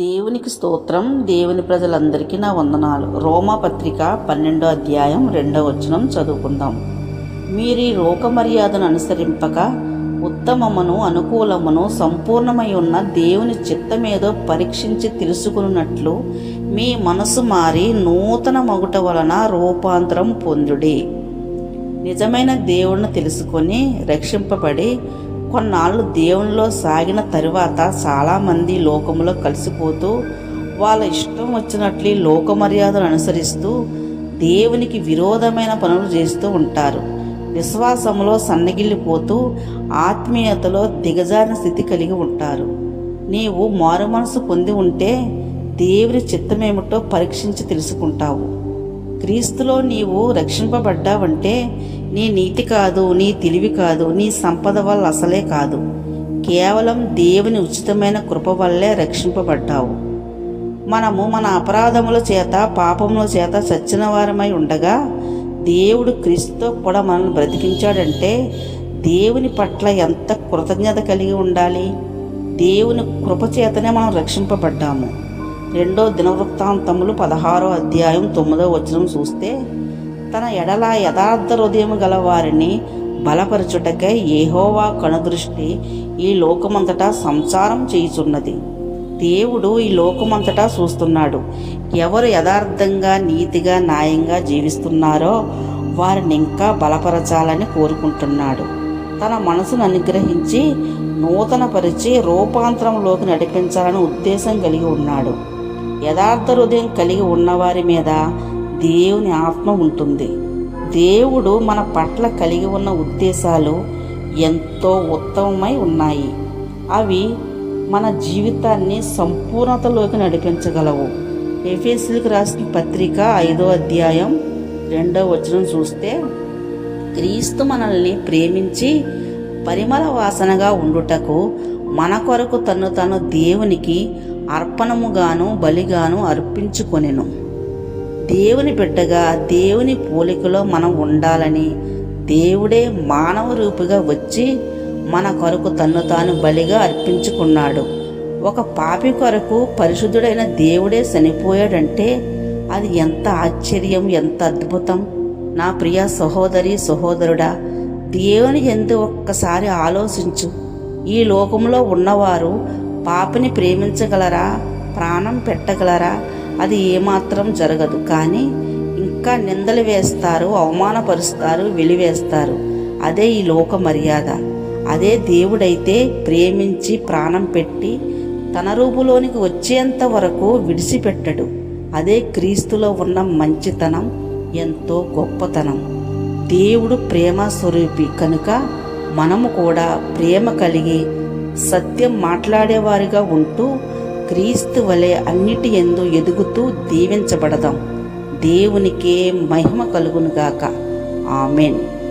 దేవునికి స్తోత్రం. దేవుని ప్రజలందరికీ నా వందనాలు. రోమా పత్రిక పన్నెండో అధ్యాయం రెండో వచనం చదువుకుందాం. మీరు ఈ లోక మర్యాదను అనుసరింపక ఉత్తమమును అనుకూలమును సంపూర్ణమై ఉన్న దేవుని చిత్తమేదో పరీక్షించి తెలుసుకున్నట్లు మీ మనసు మారి నూతన మగుట వలన రూపాంతరం పొందుడి. నిజమైన దేవుణ్ణి తెలుసుకొని రక్షింపబడి కొన్నాళ్ళు దేవునిలో సాగిన తరువాత చాలామంది లోకములో కలిసిపోతూ వాళ్ళ ఇష్టం వచ్చినట్లు లోక మర్యాదలు అనుసరిస్తూ దేవునికి విరోధమైన పనులు చేస్తూ ఉంటారు. విశ్వాసంలో సన్నగిల్లిపోతూ ఆత్మీయతలో దిగజారిన స్థితి కలిగి ఉంటారు. నీవు మారు మనసు పొంది ఉంటే దేవుని చిత్తమేమిటో పరీక్షించి తెలుసుకుంటావు. క్రీస్తులో నీవు రక్షింపబడ్డావంటే నీ నీతి కాదు నీ తెలివి కాదు నీ సంపద వల్ల అసలే కాదు. కేవలం దేవుని ఉచితమైన కృప వల్లే రక్షింపబడ్డావు. మనము మన అపరాధముల చేత పాపముల చేత చచ్చిన వారమై ఉండగా దేవుడు క్రీస్తుతో కూడా మనల్ని బ్రతికించాడంటే దేవుని పట్ల ఎంత కృతజ్ఞత కలిగి ఉండాలి? దేవుని కృపచేతనే మనం రక్షింపబడ్డాము. రెండో దినవృత్తాంతములు పదహారో అధ్యాయం తొమ్మిదో వచనం చూస్తే తన ఎడల యథార్థ హృదయం గల వారిని బలపరచుటకై ఏహోవా కనుదృష్టి ఈ లోకమంతటా సంసారం చేయుచున్నది. దేవుడు ఈ లోకమంతటా చూస్తున్నాడు. ఎవరు యథార్థంగా నీతిగా న్యాయంగా జీవిస్తున్నారో వారిని ఇంకా బలపరచాలని కోరుకుంటున్నాడు. తన మనసును అనుగ్రహించి నూతనపరిచి రూపాంతరంలోకి నడిపించాలని ఉద్దేశం కలిగి ఉన్నాడు. యథార్థ హృదయం కలిగి ఉన్నవారి మీద దేవుని ఆత్మ ఉంటుంది. దేవుడు మన పట్ల కలిగి ఉన్న ఉద్దేశాలు ఎంతో ఉత్తమమై ఉన్నాయి. అవి మన జీవితాన్ని సంపూర్ణతలోకి నడిపించగలవు. ఎఫ్ఎస్లకు రాసిన పత్రిక ఐదో అధ్యాయం రెండో వచనం చూస్తే క్రీస్తు మనల్ని ప్రేమించి పరిమళ వాసనగా ఉండుటకు మన కొరకు తను తను దేవునికి అర్పణముగాను బలిగాను అర్పించుకొనెను. దేవుని బిడ్డగా దేవుని పోలికలో మనం ఉండాలని దేవుడే మానవ రూపుగా వచ్చి మన కొరకు తన్ను తాను బలిగా అర్పించుకున్నాడు. ఒక పాపి కొరకు పరిశుద్ధుడైన దేవుడే చనిపోయాడంటే అది ఎంత ఆశ్చర్యం ఎంత అద్భుతం. నా ప్రియ సహోదరి సహోదరుడా దేవుని ఎందు ఒక్కసారి ఆలోచించు. ఈ లోకంలో ఉన్నవారు పాపిని ప్రేమించగలరా? ప్రాణం పెట్టగలరా? అది ఏమాత్రం జరగదు. కానీ ఇంకా నిందలు వేస్తారు అవమానపరుస్తారు వెలివేస్తారు. అదే ఈ లోక మర్యాద. అదే దేవుడైతే ప్రేమించి ప్రాణం పెట్టి తన రూపులోనికి వచ్చేంత వరకు విడిచిపెట్టడు. అదే క్రీస్తులో ఉన్న మంచితనం ఎంతో గొప్పతనం. దేవుడు ప్రేమ స్వరూపి. కనుక మనము కూడా ప్రేమ కలిగి సత్యం మాట్లాడేవారిగా ఉంటూ క్రీస్తు వలె అన్నిటి ఎందు ఎదుగుతూ దీవించబడదాం. దేవునికే మహిమ కలుగునుగాక. ఆమెన్.